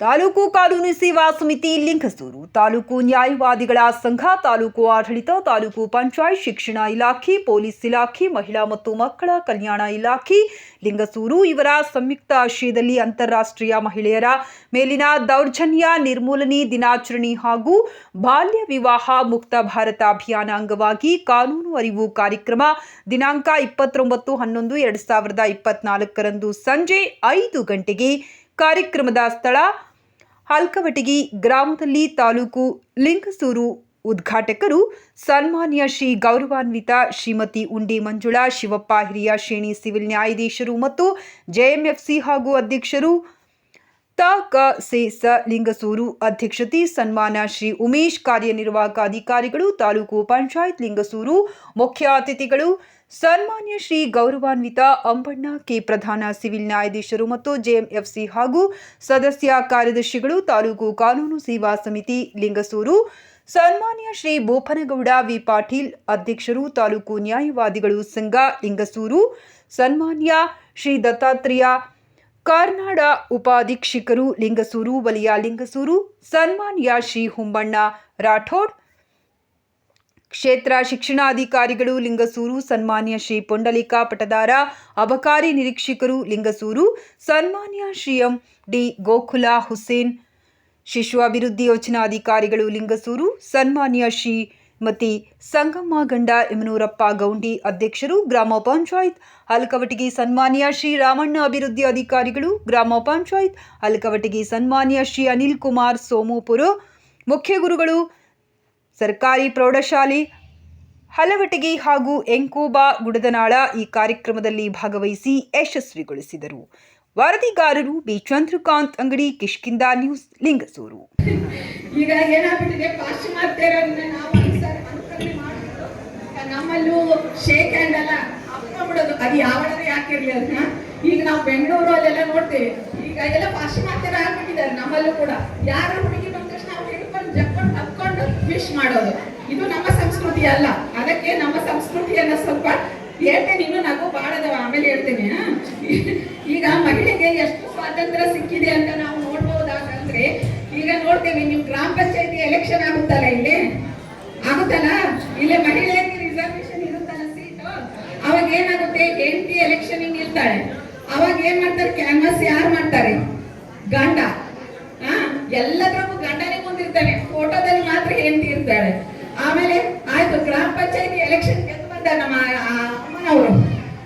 ತಾಲೂಕು ಕಾನೂನು ಸೇವಾ ಸಮಿತಿ ಲಿಂಗಸೂರು, ತಾಲೂಕು ನ್ಯಾಯವಾದಿಗಳ ಸಂಘ, ತಾಲೂಕು ಆಡಳಿತ, ತಾಲೂಕು ಪಂಚಾಯತ್, ಶಿಕ್ಷಣ ಇಲಾಖೆ, ಪೊಲೀಸ್ ಇಲಾಖೆ, ಮಹಿಳಾ ಮತ್ತು ಮಕ್ಕಳ ಕಲ್ಯಾಣ ಇಲಾಖೆ, ಲಿಂಗಸೂರು ಇವರ ಸಂಯುಕ್ತ ಆಶ್ರಯದಲ್ಲಿ ಅಂತಾರಾಷ್ಟ್ರೀಯ ಮಹಿಳೆಯರ ಮೇಲಿನ ದೌರ್ಜನ್ಯ ನಿರ್ಮೂಲನೆ ದಿನಾಚರಣೆ ಹಾಗೂ ಬಾಲ್ಯ ವಿವಾಹ ಮುಕ್ತ ಭಾರತ ಅಭಿಯಾನ ಅಂಗವಾಗಿ ಕಾನೂನು ಅರಿವು ಕಾರ್ಯಕ್ರಮ ದಿನಾಂಕ ಇಪ್ಪತ್ತೊಂಬತ್ತು ಹನ್ನೊಂದು, ಎರಡು ಸಾವಿರದ ಇಪ್ಪತ್ನಾಲ್ಕರಂದು ಸಂಜೆ ಐದು ಗಂಟೆಗೆ ಕಾರ್ಯಕ್ರಮದ ಸ್ಥಳ ಹಲ್ಕವಟಗಿ ಗ್ರಾಮದಲ್ಲಿ ತಾಲೂಕು ಲಿಂಗಸೂರು ಉದ್ಘಾಟಕರು ಸನ್ಮಾನ್ಯ ಶ್ರೀ ಗೌರವಾನ್ವಿತ ಶ್ರೀಮತಿ ಉಂಡಿ ಮಂಜುಳಾ, ಶಿವಪ್ಪ ಹಿರಿಯ ಶ್ರೇಣಿ ಸಿವಿಲ್ ನ್ಯಾಯಾಧೀಶರು ಮತ್ತು ಜೆಎಂಎಫ್ಸಿ ಹಾಗೂ ಅಧ್ಯಕ್ಷರು ತ ಕ ಸೆ ಸ ಲಿಂಗಸೂರು ಅಧ್ಯಕ್ಷತೆ ಸನ್ಮಾನ ಶ್ರೀ ಉಮೇಶ್ ಕಾರ್ಯನಿರ್ವಾಹಕ ಅಧಿಕಾರಿಗಳು ತಾಲೂಕು ಪಂಚಾಯತ್ ಲಿಂಗಸೂರು ಮುಖ್ಯ ಅತಿಥಿಗಳು ಸನ್ಮಾನ್ಯ ಶ್ರೀ ಗೌರವಾನ್ವಿತ ಅಂಬಣ್ಣ ಕೆ ಪ್ರಧಾನ ಸಿವಿಲ್ ನ್ಯಾಯಾಧೀಶರು ಮತ್ತು ಜೆಎಂಎಫ್ಸಿ ಹಾಗೂ ಸದಸ್ಯ ಕಾರ್ಯದರ್ಶಿಗಳು ತಾಲೂಕು ಕಾನೂನು ಸೇವಾ ಸಮಿತಿ ಲಿಂಗಸೂರು ಸನ್ಮಾನ್ಯ ಶ್ರೀ ಬೋಪನಗೌಡ ವಿ ಪಾಟೀಲ್ ಅಧ್ಯಕ್ಷರು ತಾಲೂಕು ನ್ಯಾಯವಾದಿಗಳು ಸಂಘ ಲಿಂಗಸೂರು ಸನ್ಮಾನ್ಯ ಶ್ರೀ ದತ್ತಾತ್ರೇಯ ಕಾರ್ನಾಡ ಉಪಾಧೀಕ್ಷಕರು ಲಿಂಗಸೂರು, ವಲಯ ಲಿಂಗಸೂರು, ಸನ್ಮಾನ್ಯ ಶ್ರೀ ಹುಂಬಣ್ಣ ರಾಠೋಡ್, ಕ್ಷೇತ್ರ ಶಿಕ್ಷಣಾಧಿಕಾರಿಗಳು ಲಿಂಗಸೂರು, ಸನ್ಮಾನ್ಯ ಶ್ರೀ ಪುಂಡಲಿಕ ಪಟದಾರ, ಅಬಕಾರಿ ನಿರೀಕ್ಷಕರು ಲಿಂಗಸೂರು, ಸನ್ಮಾನ್ಯ ಶ್ರೀ ಎಂ ಡಿ ಗೋಕುಲ ಹುಸೇನ್, ಶಿಶು ಅಭಿವೃದ್ಧಿ ಯೋಜನಾಧಿಕಾರಿಗಳು ಲಿಂಗಸೂರು, ಸನ್ಮಾನ್ಯ ಶ್ರೀಮತಿ ಸಂಗಮ್ಮ ಗಂಡ ಯಮನೂರಪ್ಪ ಗೌಂಡಿ ಅಧ್ಯಕ್ಷರು ಗ್ರಾಮ ಪಂಚಾಯತ್. ಹಲಕವಟಗಿ ಸನ್ಮಾನ್ಯ ಶ್ರೀ ರಾಮಣ್ಣ ಅಭಿವೃದ್ಧಿ ಅಧಿಕಾರಿಗಳು ಗ್ರಾಮ ಪಂಚಾಯತ್. ಹಲಕವಟಗಿ ಸನ್ಮಾನ್ಯ ಶ್ರೀ ಅನಿಲ್ ಕುಮಾರ್ ಸೋಮುಪುರ. ಮುಖ್ಯ ಗುರುಗಳು, ಸರ್ಕಾರಿ ಪ್ರೌಢಶಾಲೆ, ಹಲವಟಗಿ ಹಾಗೂ ಎಂಕೋಬಾ ಗುಡದನಾಳ ಈ ಕಾರ್ಯಕ್ರಮದಲ್ಲಿ ಭಾಗವಹಿಸಿ ಯಶಸ್ವಿಗೊಳಿಸಿದರು. ವರದಿಗಾರರು ಬಿ. ಚಂದ್ರಕಾಂತ್ ಅಂಗಡಿ ಕಿಷ್ಕಿಂದ ನ್ಯೂಸ್, ಲಿಂಗಸೂರು. ಈಗ ಏನಾಗ್ಬಿಟ್ಟಿದೆ? ಪಾಶ್ಚಿಮಾತ್ಯರನ್ನ ನಾವು ನಮ್ಮಲ್ಲೂ ಶೇಕ್ ಹ್ಯಾಂಡ್ ಅಲ್ಲ ಅದು ಯಾವಾಗ ಯಾಕಿರ್ಲಿ ಅದನ್ನ? ಈಗ ನಾವು ಬೆಂಗಳೂರು ಅಲ್ಲೆಲ್ಲ ನೋಡ್ತೇವೆ. ಈಗ ಎಲ್ಲ ಪಾಶ್ಚಿಮಾತ್ಯರ ಆಗ್ಬಿಟ್ಟಿದ್ದಾರೆ, ನಮ್ಮಲ್ಲೂ ಕೂಡ. ಯಾರು ಹುಡುಗಿ ಬಂದ ತಕ್ಷಣ ಅವ್ರು ಹಿಡ್ಕೊಂಡು ಜಕ್ಕೊಂಡು ಹತ್ಕೊಂಡು ವಿಶ್ ಮಾಡೋದು. ಇದು ನಮ್ಮ ಸಂಸ್ಕೃತಿ ಅಲ್ಲ. ಅದಕ್ಕೆ ನಮ್ಮ ಸಂಸ್ಕೃತಿಯನ್ನ ಸ್ವಲ್ಪ ಹೇಳ್ತೇನೆ. ಇನ್ನು ನಗು ಬಾಳದವ ಆಮೇಲೆ ಹೇಳ್ತೇನೆ? ಈಗ ಮಹಿಳೆಗೆ ಎಷ್ಟು ಸ್ವಾತಂತ್ರ್ಯ ಸಿಕ್ಕಿದೆ ಅಂತ ನಾವು ನೋಡ್ಬೋದಾಗಂದ್ರೆ ಈಗ ನೋಡ್ತೇವೆ, ನೀವು ಗ್ರಾಮ ಪಂಚಾಯತಿ ಎಲೆಕ್ಷನ್ ಆಗುತ್ತಲ್ಲ ಇಲ್ಲಿ? ಆಗುತ್ತಲ್ಲ? ಇಲ್ಲೇ ಮಹಿಳೆಯರಿಗೆ ರಿಸರ್ವೇಶನ್ ಇರುತ್ತಲ್ಲ ಸೀಟು ಅವಾಗ ಏನಾಗುತ್ತೆ ಹೆಂಡತಿ ಎಲೆಕ್ಷನ್ ನಿಲ್ತಾಳೆ ಅವಾಗ ಏನ್ ಮಾಡ್ತಾರೆ ಕ್ಯಾನ್ವಾಸ್ ಯಾರು ಮಾಡ್ತಾರೆ? ಗಂಡ. ಆ, ಎಲ್ಲದ್ರಲ್ಲೂ ಗಂಡನೇ ಮುಂದಿರ್ತಾನೆ ಫೋಟೋದಲ್ಲಿ ಮಾತ್ರ ಹೆಂಡತಿ ಇರ್ತಾಳೆ. ಆಮೇಲೆ, ಆಯ್ತು, ಗ್ರಾಮ ಪಂಚಾಯತಿ ಎಲೆಕ್ಷನ್ ಗೆದ್ದು ಬಂದ ನಮ್ಮ ಆ ಅಮ್ಮನವರು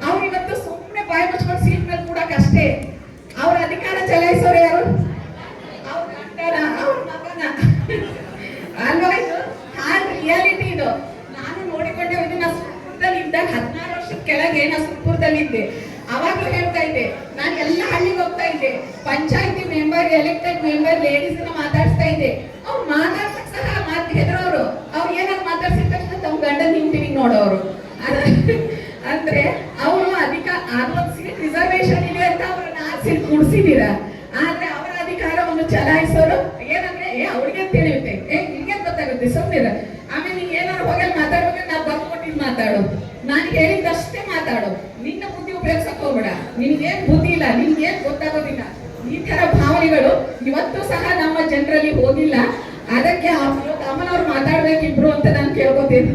ಅವ್ರು ಇವತ್ತು ಸುಮ್ಮನೆ ಬಾಯಿ ಮುಚ್ಕೊಂಡು ಸೀಟ್ ಮೇಲೆ ಕೂಡಕ್ಕಷ್ಟೇ ಅವ್ರ ಅಧಿಕಾರ ಚಲಾಯಿಸೋರು ಯಾರು ಅವ್ರ ಗಂಡನ ಅವ್ರ ಮಗನ ಅಲ್ವಾ ಇದು ಹಾಲ್ ರಿಯಾಲಿಟಿ ಇದು ನಾನು ನೋಡಿಕೊಂಡೆ ಇದನ್ನ ಸುರ್ಪುರದಲ್ಲಿ ಇದ್ದಾಗ ಹದಿನಾರು ವರ್ಷದ ಕೆಳಗೆ ಅವಾಗಲೂ ಹೇಳ್ತಾ ಇದ್ದೆ, ನಾನು ಎಲ್ಲ ಹಳ್ಳಿಗೆ ಹೋಗ್ತಾ ಇದ್ದೆ. ಪಂಚಾಯತಿ ಮೆಂಬರ್, ಎಲೆಕ್ಟೆಡ್ ಮೆಂಬರ್ ಲೇಡೀಸ್ ಮಾತಾಡ್ಸ್ತಾ ಇದ್ದೆ. ಅವ್ರು ಮಾತಾಡ್ಸಕ್ ಸಹ ಮಾತು ಹೆದರೋರು. ಅವ್ರು ಏನಾದ್ರು ಮಾತಾಡ್ಸಿದ ತಕ್ಷಣ ತಮ್ಮ ಗಂಡ ನಿಂತೀವಿ ನೋಡೋರು. ಅದ್- ಅಂದ್ರೆ ಅವರು ಅಧಿಕ ಸೀಟ್ ರಿಸರ್ವೇಶನ್ ಇದೆ ಅಂತ ಅವ್ರನ್ನ ಆ ಸೀಟ್ ಕುಡ್ಸಿದೀರ. ಆದ್ರೆ ಅವರ ಅಧಿಕಾರವನ್ನು ಚಲಾಯಿಸೋರು ಏನಂದ್ರೆ, ಏ, ಅವ್ರಿಗೆ ತಿಳಿಯುತ್ತೆ ಏ ನಿಮ್ಗೆ ಗೊತ್ತಾಗುತ್ತೆ? ಸುಮ್ಮನಿರ ಆಮೇಲೆ ನೀವು ಏನಾದ್ರು ಹೋಗಲ್ ಬರ್ಕೊಟ್ಟಿದ್ ಮಾತಾಡು. ನಾನು ಹೇಳಿದ್ದಷ್ಟೇ ಮಾತಾಡು. ನಿನ್ನ ಬುದ್ಧಿ ಉಪಯೋಗಿಸಕ್ ಹೋಗ್ಬೇಡ. ನಿನ್ಗೇನ್ ಬುದ್ಧಿ ಇಲ್ಲ, ನಿನ್ಗೇನ್ ಗೊತ್ತಾಗೋದಿಲ್ಲ. ಈ ತರ ಭಾವನೆಗಳು ಇವತ್ತು ಸಹ ನಮ್ಮ ಜನರಲ್ಲಿ ಹೋಗಿಲ್ಲ. ಅದಕ್ಕೆ ಅಮ್ಮನವ್ರು ಮಾತಾಡ್ಬೇಕಿಬ್ರು ಅಂತ ನಾನು ಕೇಳ್ಕೊತೀನಿ.